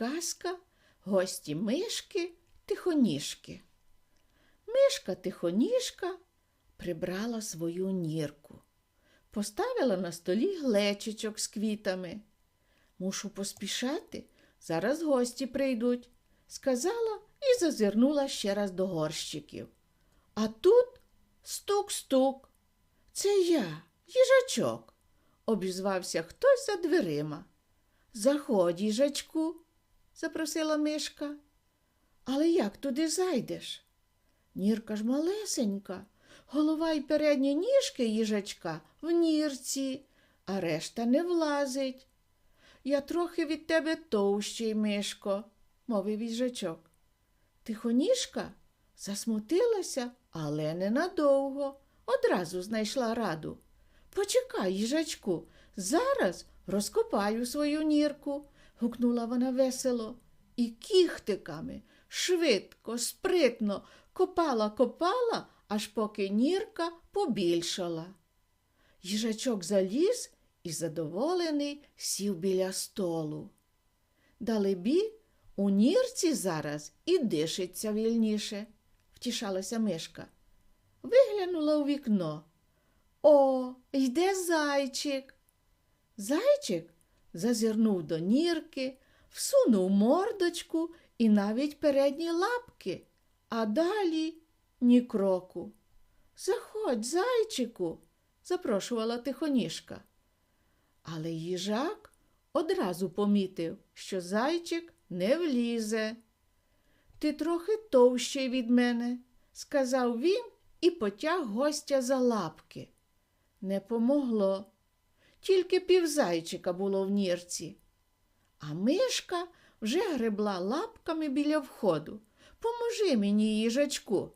казка гості мишки тихоніжки. Мишка тихоніжка прибрала свою нірку, поставила на столі глечичок з квітами. Мушу поспішати, зараз гості прийдуть, сказала і зазирнула ще раз до горщиків. А тут стук-стук. Це я, їжачок, обізвався хтось за дверима. Заходь, їжачку, запросила мишка. Але як туди зайдеш? Нірка ж малесенька, голова й передні ніжки їжачка в нірці, а решта не влазить. Я трохи від тебе товщий, мишко, мовив їжачок. Тихоніжка засмутилася, але ненадовго, одразу знайшла раду. Почекай, їжачку, зараз розкопаю свою нірку, гукнула вона весело, і кіхтиками швидко, спритно копала, копала, аж поки нірка побільшала. Їжачок заліз і задоволений сів біля столу. Далебі, у нірці зараз і дишиться вільніше, втішалася мишка. Виглянула у вікно. О, йде зайчик. Зайчик зазирнув до нірки, всунув мордочку і навіть передні лапки, а далі ні кроку. Заходь, зайчику, запрошувала тихоніжка. Але їжак одразу помітив, що зайчик не влізе. Ти трохи товщий від мене, сказав він і потяг гостя за лапки. Не помогло. Тільки півзайчика було в нірці. А мишка вже гребла лапками біля входу. Поможи мені, їжачку.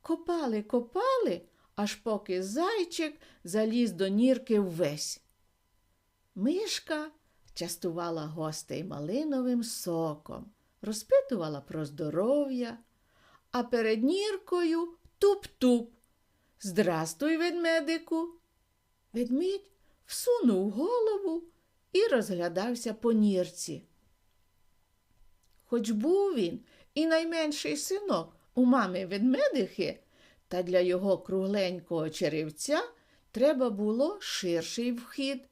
Копали, копали, аж поки зайчик заліз до нірки ввесь. Мишка частувала гостей малиновим соком, розпитувала про здоров'я, а перед ніркою туп-туп. Здрастуй, ведмедику. Ведмідь всунув голову і розглядався по нірці. Хоч був він і найменший синок у мами ведмедихи, та для його кругленького черевця треба було ширший вхід.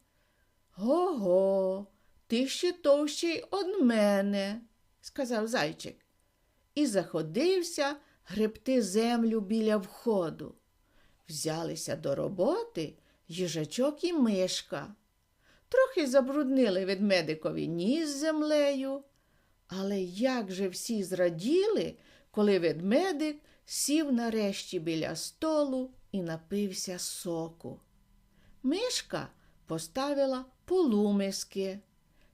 Го-го, ти ще товщий од мене, сказав зайчик, і заходився гребти землю біля входу. Взялися до роботи їжачок і мишка. Трохи забруднили ведмедикові ніс землею. Але як же всі зраділи, коли ведмедик сів нарешті біля столу і напився соку. Мишка поставила полумиски,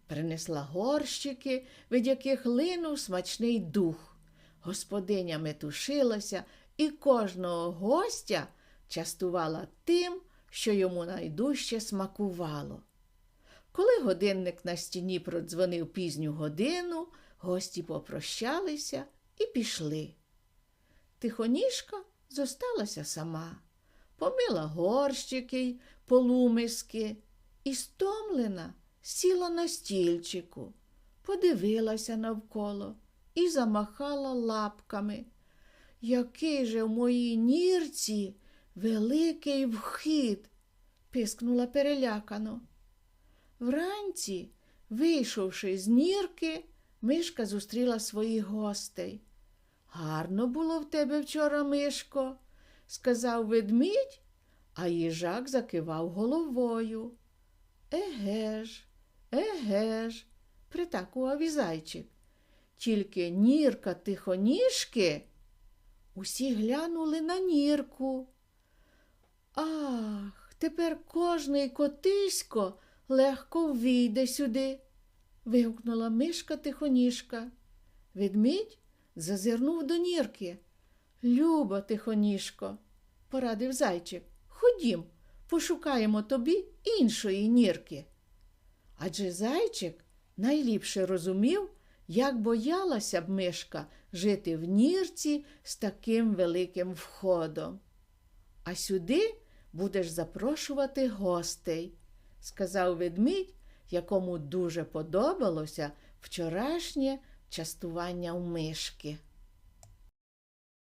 принесла горщики, від яких линув смачний дух. Господиня метушилася і кожного гостя частувала тим, що йому найдужче смакувало. Коли годинник на стіні продзвонив пізню годину, гості попрощалися і пішли. Тихоніжка зосталася сама, помила горщики й полумиски і стомлена сіла на стільчику, подивилася навколо і замахала лапками. Який же в моїй нірці великий вхід, пискнула перелякано. Вранці, вийшовши з нірки, мишка зустріла своїх гостей. Гарно було в тебе вчора, Мишко, сказав ведмідь, а їжак закивав головою. Еге ж, еге ж, притакував і зайчик. Тільки нірка тихоніжки. Усі глянули на нірку. Ах, тепер кожний котисько легко ввійде сюди, вигукнула мишка тихоніжка. Ведмідь зазирнув до нірки. Люба, тихоніжко, порадив зайчик. Ходім, пошукаємо тобі іншої нірки. Адже зайчик найліпше розумів, як боялася б мишка жити в нірці з таким великим входом. А сюди будеш запрошувати гостей, сказав ведмідь, якому дуже подобалося вчорашнє частування у мишки.